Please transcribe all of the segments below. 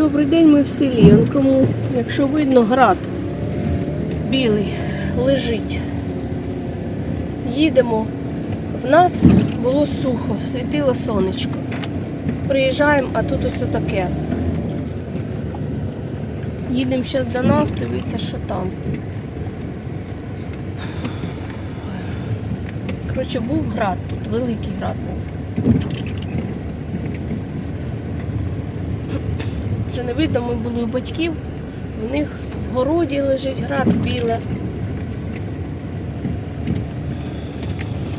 Добрий день, ми в селі. Он кому, якщо видно, град білий лежить. Їдемо. В нас було сухо, світило сонечко. Приїжджаємо, а тут ось таке. Їдемо зараз до нас, дивіться, що там. Коротше, був град тут, великий град був. Вже не видно, ми були у батьків. У них в городі лежить град біле.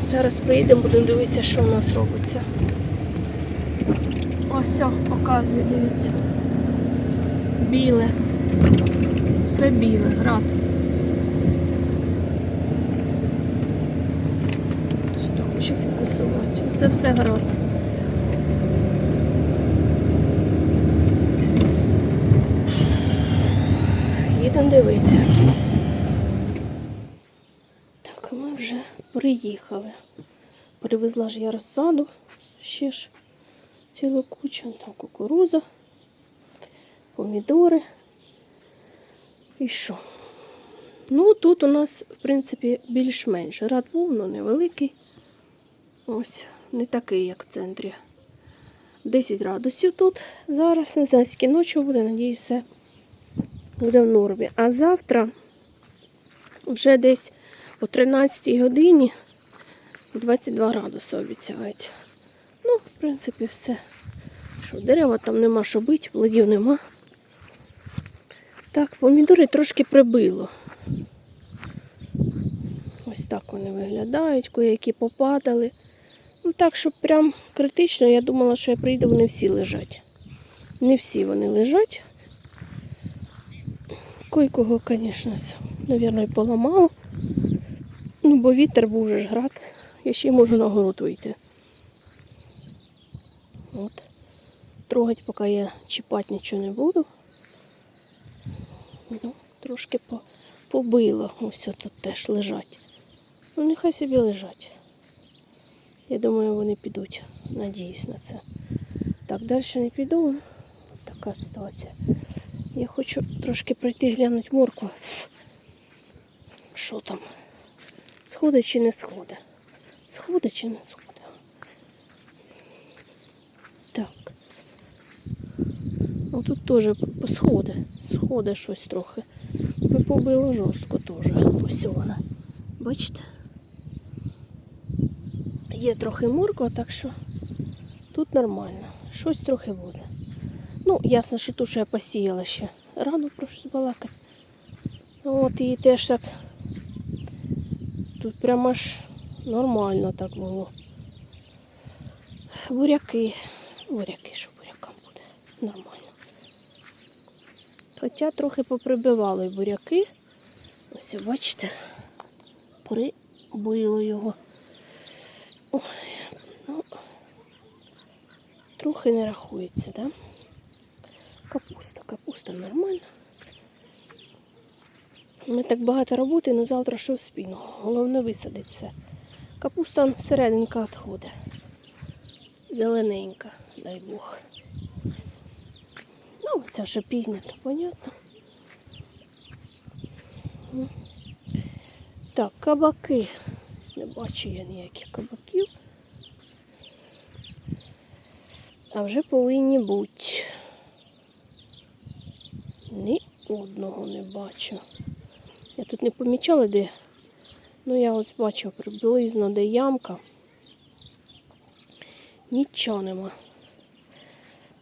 Зараз приїдемо, будемо дивитися, що у нас робиться. Ось показує, дивіться. Біле. Все біле, град. Що фокусувати. Це все град. Їдемо дивитися. Так, ми вже приїхали. Привезла ж я розсаду, ще ж цілу кучу. Там кукуруза, помідори. І що? Ну, тут у нас, в принципі, більш-менш. Рад був, але невеликий. Ось, не такий, як в центрі. 10 градусів тут зараз. Не знаю, скільки ночі буде, надіюсь, все буде в нормі. А завтра вже десь о 13 годині 22 градуси обіцяють. Ну, в принципі, все. Що, дерева там нема що бити, плодів нема. Так, помідори трошки прибило. Ось так вони виглядають, які попадали. Ну так, щоб прям критично, я думала, що я прийду, вони всі лежать. Не всі вони лежать. Кой-кого, звісно, мабуть, і поламало. Ну, бо вітер був вже ж град. Я ще можу на город вийти. От. Трогать, поки я чіпати нічого не буду. Ну, трошки по, побило. Ось тут теж лежать. Ну, нехай собі лежать. Я думаю, вони підуть. Надіюсь на це. Так, далі не піду. Така ситуація. Я хочу трошки пройти глянути моркву. Що там? Сходить чи не сходить? Сходить чи не сходить? Так. Ну тут теж сходить. Сходить щось трохи. Ну, побило жорстко теж. Ось вона. Бачите? Є трохи морква, так що тут нормально. Щось трохи буде. Ну, ясно, що ту, що я посіяла ще. Рано прошу збалакати. От і теж так. Тут прямо аж нормально так було. Буряки. Буряки, що бурякам буде. Нормально. Хоча трохи поприбивали буряки. Ось бачите, прибило його. Ой, ну, трохи не рахується, так? Да? Капуста, капуста нормальна. Ми так багато роботи, але завтра що вспіну. Головне висадити все. Капуста серединка відходить. Зелененька, дай Бог. Ну, ця ще пізня, то понятно. Так, кабаки. Не бачу я ніяких кабаків. А вже повинні бути. Ні одного не бачу. Я тут не помічала, де. Ну, я ось бачу приблизно, де ямка. Нічого нема.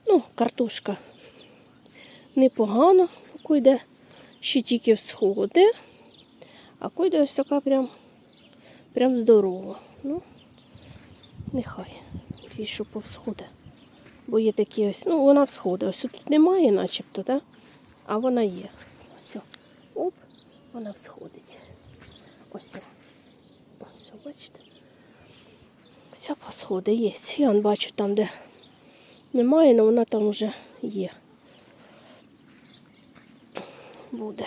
Ну, картошка непогано, койде ще тільки всходи, а койде ось така прям, прям здорова. Ну, нехай. Ті, що повсходи. Бо є такі ось, ну вона всходить. Ось тут немає начебто, так? А вона є. Ось. Оп, вона всходить. Ось. Ось, бачите? Вся посходи є. Я бачу там, де немає, але вона там вже є. Буде.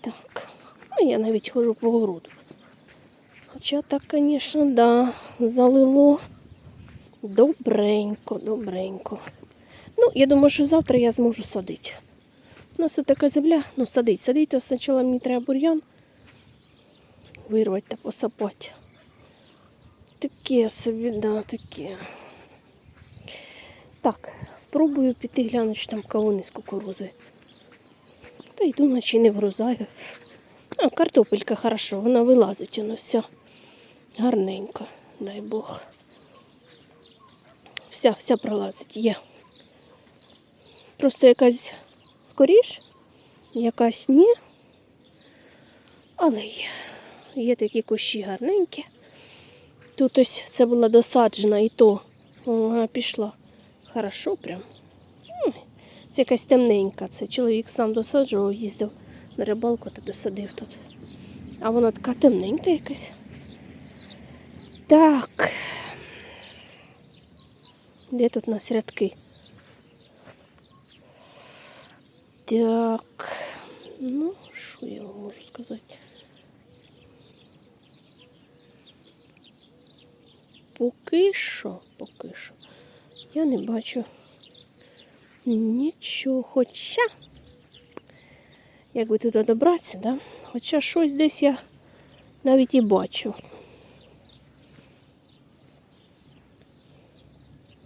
Так. Ну, я навіть хожу по городу. Хоча так, звісно, да, залило добренько, добренько. Ну, я думаю, що завтра я зможу садити. У нас тут така земля, ну садить. Садить, то спочатку мені треба бур'ян вирвати та посапати. Таке собі, да, таке. Так, спробую піти глянути, чи там кавуни з кукурузи. Та йду, наче не вгрузаю. А, картопелька хорошо, вона вилазить, воно все гарненько, дай Бог. Вся, вся пролазить, є. Просто якась скоріш, якась ні. Але є. Є такі кущі гарненькі. Тут ось це була досаджена і то вона пішла. Хорошо прям. Це якась темненька. Це чоловік сам досаджував, їздив на рибалку та досадив тут. А вона така темненька якась. Так. Де тут у нас рядки? Так. Ну, що я вам можу сказати? Поки що, поки що. Я не бачу нічого. Хоча, як би туди добратися, да? Хоча щось десь я навіть і бачу.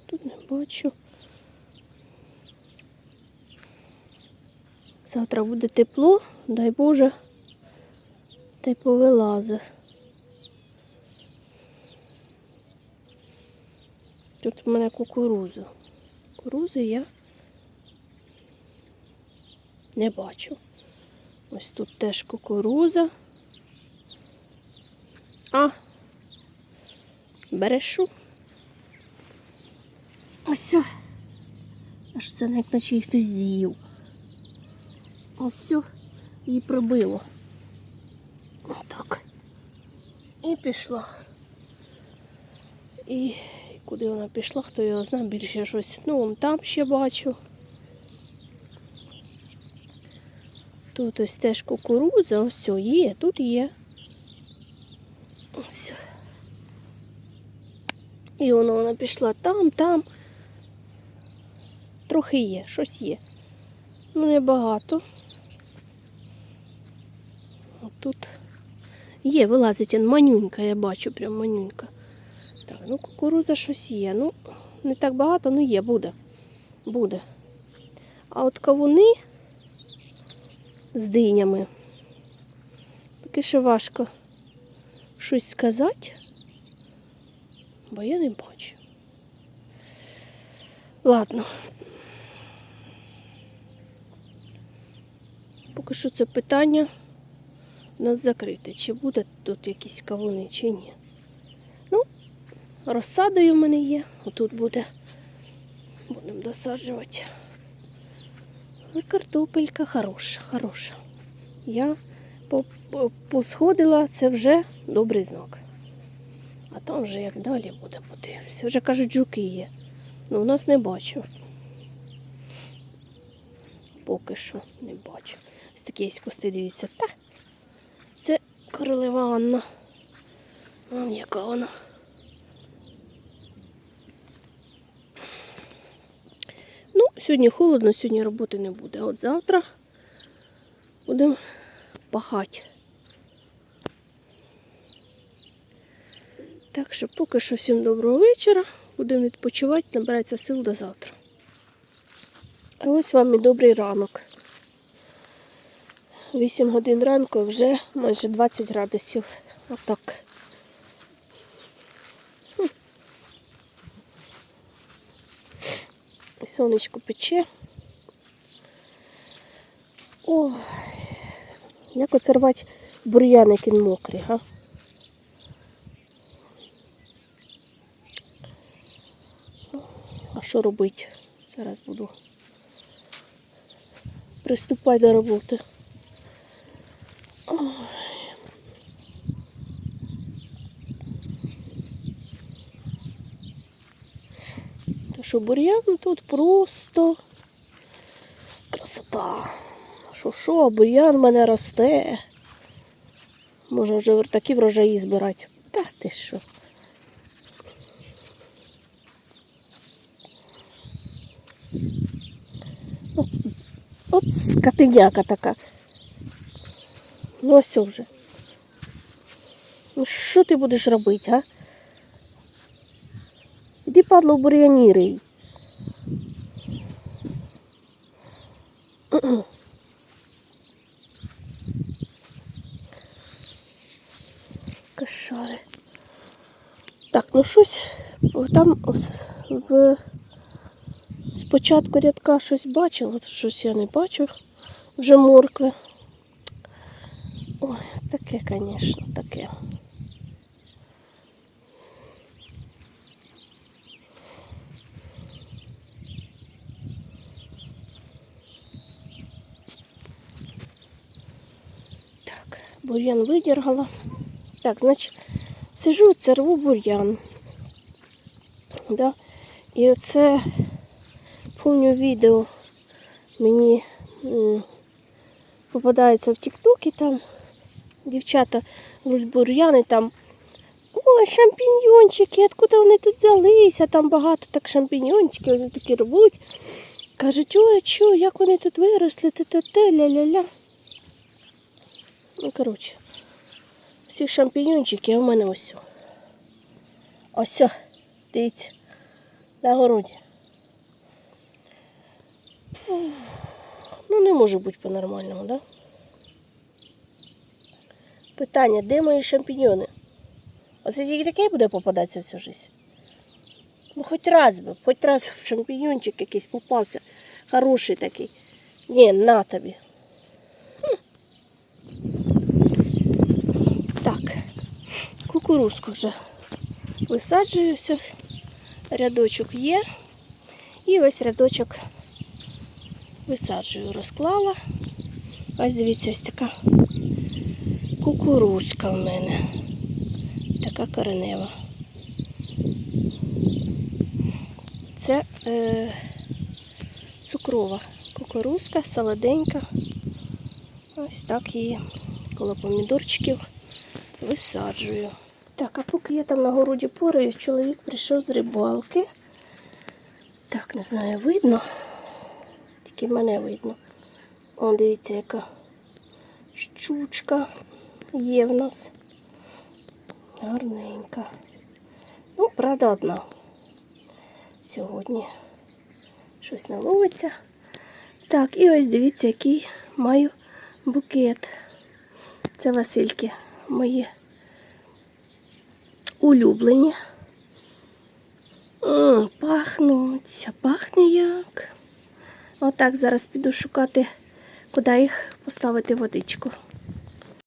Тут не бачу. Завтра буде тепло, дай Боже, та й повилазе. Тут в мене кукуруза. Кукурузи я не бачу. Ось тут теж кукуруза. А, берешу. Ось. Аж це як наче їх хтось з'їв. Ось її пробило. Отак. І пішла. І куди вона пішла, хто його знає, більше щось. Ну, вон там ще бачу. Тут ось теж кукурудза, ось все є, тут є. Ось. І воно вона пішла там, там. Трохи є, щось є. Ну, небагато. А тут є, вилазить манюнька, я бачу, прям манюнька. Так, ну кукуруза щось є. Ну, не так багато, ну є, буде. Буде. А от кавуни з динями. Поки що важко щось сказати, бо я не бачу. Ладно. Поки що це питання у нас закрите. Чи буде тут якісь кавуни, чи ні. Ну, розсадою в мене є. Отут буде. Будемо досаджувати. І картопелька хороша, хороша. Я по- по- посходила, це вже добрий знак. А там вже як далі буде, подивлюся. Вже кажуть, жуки є. Ну, у нас не бачу. Поки що не бачу. Ось такі є кусти, дивіться. Та. Королева Анна. Вон яка вона. Ну, сьогодні холодно, сьогодні роботи не буде. От завтра будемо пахати. Так що поки що всім доброго вечора. Будемо відпочивати, набиратися сил до завтра. А ось вам і добрий ранок. 8 годин ранку вже майже 20 градусів. Отак. Сонечко пече. Ой, як оце рвати бур'ян, як він мокрий, га? А що робити? Зараз буду приступати до роботи. Що бур'ян тут просто красота. Що що, бур'ян в мене росте. Можна вже такі врожаї збирати. Та ти що? От, от скотиняка така. Ну ось вже. Ну що ти будеш робити, а? Іди, падло, в бур'яні рий. Кошари. Так, ну щось там ос- в спочатку рядка щось бачила, щось я не бачу. Вже моркви. Ой, таке, звісно, таке. Так, бур'ян видергала. Так, значить, сижу, це рву бур'ян. Да? І оце помню відео мені попадається в Тіктокі там дівчата рвуть бур'яни там. Ой, шампіньйончики, откуда вони тут взялися? Там багато так шампіньйончиків, вони такі рвуть. Кажуть, ой, що, як вони тут виросли, те-те-те, ля-ля-ля. Ну, коротше, всі шампіньйончики, а в мене ось. Ось, дивіться, на городі. Ну, не може бути по-нормальному? Да? Питання, де мої шампіньйони? Оце тільки таке буде попадатися всю життя. Ну, хоч раз би, хоч раз шампіньончик якийсь попався. Хороший такий. Ні, на тобі. Так, кукурузку вже висаджуюся. Рядочок є. І ось рядочок висаджую, розклала. Ось дивіться, ось така кукурузка в мене. Така коренева. Це е, цукрова кукурузка, солоденька. Ось так її коло помідорчиків висаджую. Так, а поки я там на городі пораюсь, чоловік прийшов з рибалки. Так, не знаю, видно. Тільки мене видно. О, дивіться, яка щучка є в нас. Гарненька. Ну, правда, одна. Сьогодні щось не ловиться. Так, і ось дивіться, який маю букет. Це Васильки мої улюблені. М, пахнуть, пахне як. Отак зараз піду шукати, куди їх поставити водичку.